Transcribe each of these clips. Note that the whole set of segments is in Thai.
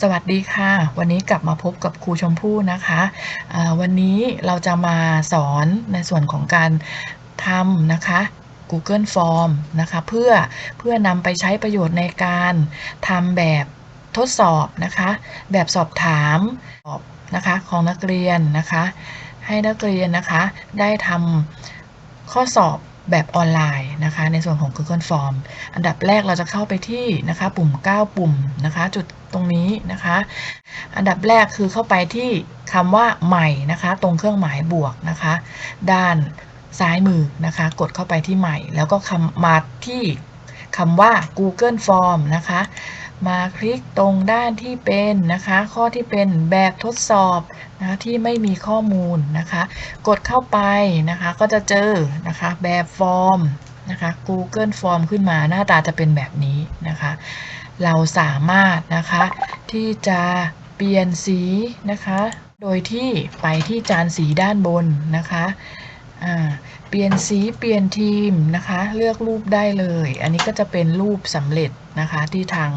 สวัสดีค่ะ วันนี้กลับมาพบกับครูชมพู่นะคะอ่าวันนี้เราจะมาสอนในส่วนของการทำนะคะ Google Form นะคะเพื่อเพื่อนำไปใช้ประโยชน์ในการทำแบบทดสอบนะคะ แบบสอบถามสอบนะคะของนักเรียนนะคะ ให้นักเรียนนะคะได้ทำข้อสอบ แบบออนไลน์นะคะ ในส่วนของ Google Form อันดับแรกเราจะเข้าไปที่นะคะ ปุ่ม 9 ปุ่มนะคะ จุดตรงนี้นะคะ อันดับแรกคือเข้าไปที่คำว่าใหม่นะคะ ตรงเครื่องหมายบวกนะคะ ด้านซ้ายมือนะคะ กดเข้าไปที่ใหม่ แล้วก็คำมาที่ คำว่า Google Form นะคะ มาคลิกตรงด้านที่เป็นนะคะ ข้อที่เป็นแบบทดสอบนะคะที่ไม่มีข้อมูลนะคะ กดเข้าไปนะคะก็จะเจอนะคะแบบฟอร์มนะคะ Google Form ขึ้นมาหน้าตาจะเป็นแบบนี้นะคะ เราสามารถนะคะที่จะเปลี่ยนสีนะคะ โดยที่ไปที่จานสีด้านบนนะคะ เปลี่ยนสีเปลี่ยนทีมนะคะ เลือกรูปได้เลย อันนี้ก็จะเป็นรูปสำเร็จนะคะที่ทาง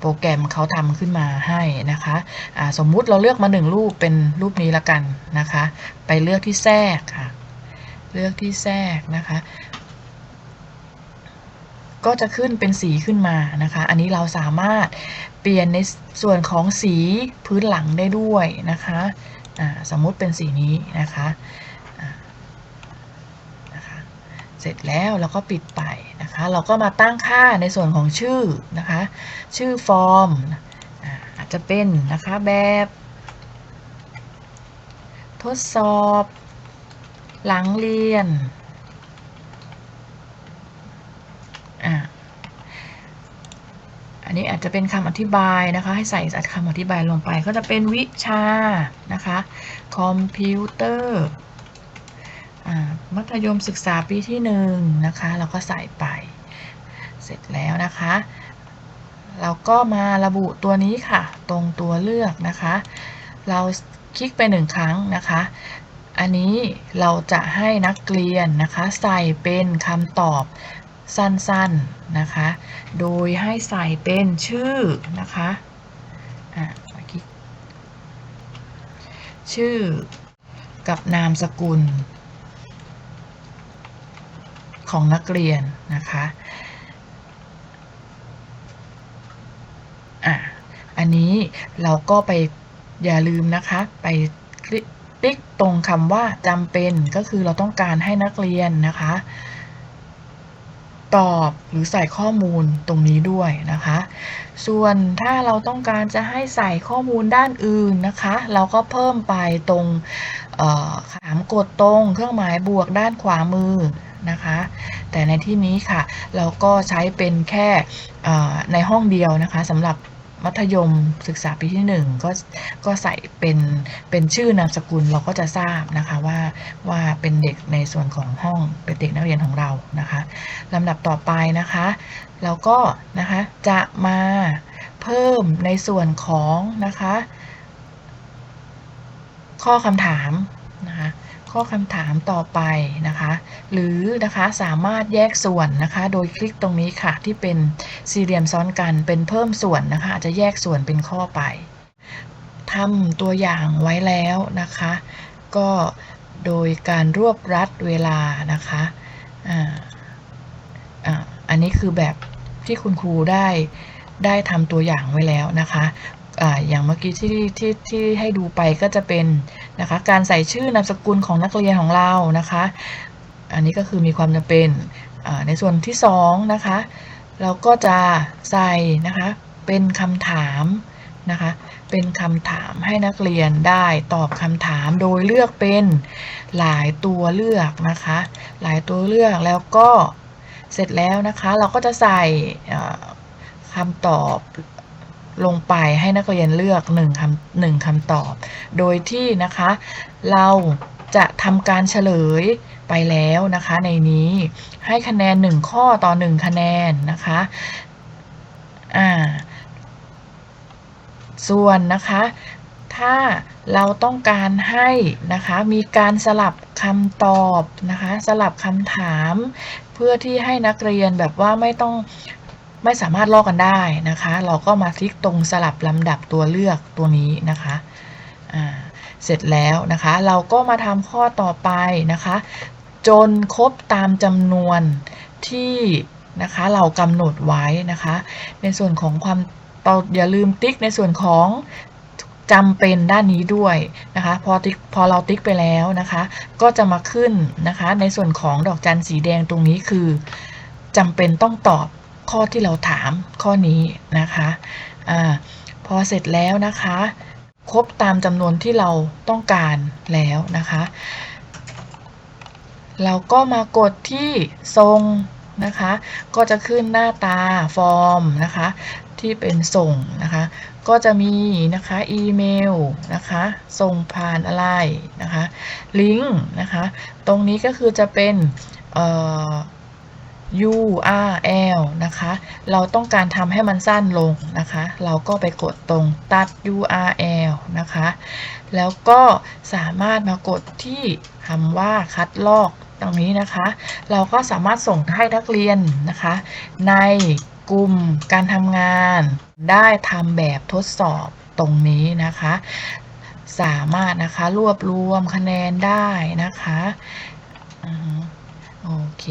โปรแกรมเขาทำขึ้นมาให้นะคะอ่าสมมุติเราเลือกมาหนึ่งรูปเป็นรูปนี้ละกันนะคะ ไปเลือกที่แทรกค่ะ เลือกที่แทรกนะคะ ก็จะขึ้นเป็นสีขึ้นมานะคะ อันนี้เราสามารถเปลี่ยนในส่วนของสีพื้นหลังได้ด้วยนะคะอ่าสมมุติเป็นสีนี้นะคะ เสร็จแล้วเราก็ปิดไปนะคะ เราก็มาตั้งค่าในส่วนของชื่อนะคะ ชื่อฟอร์มอาจจะเป็นนะคะแบบ ทดสอบ หลังเรียนอันนี้อาจจะเป็นคำอธิบายนะคะ ให้ใส่คำอธิบายลงไปก็จะเป็นวิชานะคะ คอมพิวเตอร์ มัธยมศึกษาปีที่หนึ่งนะคะ เราก็ใส่ไป เสร็จแล้วนะคะ เราก็มาระบุตัวนี้ค่ะ ตรงตัวเลือกนะคะ เราคลิกไปหนึ่งครั้งนะคะ อันนี้เราจะให้นักเรียนนะคะ ใส่เป็นคำตอบสั้นๆนะคะ โดยให้ใส่เป็นชื่อนะคะอะคลิกชื่อกับนามสกุล ของนักเรียนนะคะอะอันนี้เราก็ไปอย่าลืมนะคะ ไปคลิกติ๊กตรงคำว่าจำเป็นก็คือเราต้องการให้นักเรียนนะคะ ตอบหรือใส่ข้อมูลตรงนี้ด้วยนะคะ ส่วนถ้าเราต้องการจะให้ใส่ข้อมูลด้านอื่นนะคะ เราก็เพิ่มไปตรงเอ่อถามกดตรงเครื่องหมายบวกด้านขวามือ นะคะ แต่ในที่นี้ค่ะ เราก็ใช้เป็นแค่ในห้องเดียวนะคะสำหรับมัธยมศึกษาปีที่ 1 ก็ก็ใส่เป็นเป็นชื่อนามสกุลเราก็จะทราบนะคะว่าว่าเป็นเด็กในส่วนของห้องเป็นเด็กนักเรียนของเรานะคะลำดับต่อไปนะคะเราก็นะคะจะมาเพิ่มในส่วนของนะคะข้อคำถามนะคะ ข้อคำถามต่อไปนะคะ หรือนะคะสามารถแยกส่วนนะคะ โดยคลิกตรงนี้ค่ะที่เป็นสี่เหลี่ยมซ้อนกันเป็นเพิ่มส่วนนะคะอาจจะแยกส่วนเป็นข้อไปทำตัวอย่างไว้แล้วนะคะ ก็โดยการรวบรัดเวลานะคะอ่าอันนี้คือแบบที่คุณครูได้ได้ทำตัวอย่างไว้แล้วนะคะ อ่าอย่างเมื่อกี้ที่ที่ที่ให้ดูไปก็จะเป็นนะคะการใส่ชื่อนามสกุลของนักเรียนของเรานะคะ อันนี้ก็คือมีความจำเป็นในส่วนที่สองนะคะเราก็จะใส่นะคะเป็นคำถามนะคะเป็นคำถามให้นักเรียนได้ตอบคำถามโดยเลือกเป็นหลายตัวเลือกนะคะ หลายตัวเลือกแล้วก็เสร็จแล้วนะคะ เราก็จะใส่คำตอบ ลงไปให้นักเรียนเลือกหนึ่งคำหนึ่งคำตอบ โดยที่นะคะเราจะทำการเฉลยไปแล้วนะคะในนี้ให้คะแนน 1 ข้อต่อ 1 คะแนนนะคะอ่าส่วนนะคะถ้าเราต้องการให้นะคะมีการสลับคำตอบนะคะสลับคำถาม เพื่อที่ให้นักเรียนแบบว่าไม่ต้อง ไม่สามารถลอกกันได้นะคะ เราก็มาคลิกตรงสลับลำดับตัวเลือกตัวนี้นะคะอ่าเสร็จแล้วนะคะ เราก็มาทำข้อต่อไปนะคะ จนครบตามจำนวนที่นะคะเรากำหนดไว้นะคะ ในส่วนของความเราอย่าลืมติ๊กในส่วนของจำเป็นด้านนี้ด้วยนะคะ พอติ๊กพอเราติ๊กไปแล้วนะคะ ก็จะมาขึ้นนะคะ ในส่วนของดอกจันสีแดงตรงนี้คือจำเป็นต้องตอบ ข้อที่เราถามข้อนี้นะคะอาพอเสร็จแล้วนะคะ ครบตามจำนวนที่เราต้องการแล้วนะคะ เราก็มากดที่ทรงนะคะ ก็จะขึ้นหน้าตาฟอร์มนะคะ ที่เป็นส่งนะคะ ก็จะมีนะคะอีเมลนะคะ ส่งผ่านอะไรนะคะ ลิงก์นะคะ ตรงนี้ก็คือจะเป็นเอ่อ URL นะคะ เราต้องการทำให้มันสั้นลงนะคะ เราก็ไปกดตรงตัด URL นะคะ แล้วก็สามารถมากดที่คำว่าคัดลอกตรงนี้นะคะ เราก็สามารถส่งให้นักเรียนนะคะ ในกลุ่มการทำงานได้ทำแบบทดสอบตรงนี้นะคะ สามารถนะคะรวบรวมคะแนนได้นะคะ เค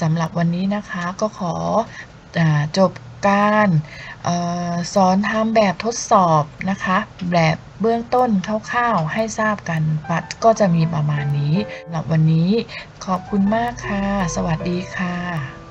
สำหรับวันนี้นะคะก็ขออจบการออสอนทำแบบทดสอบนะคะ แบบเบื้องต้นคร่าวๆให้ทราบกันปัดก็จะมีประมาณนี้สำหรับวันนี้ขอบคุณมากค่ะ สวัสดีค่ะ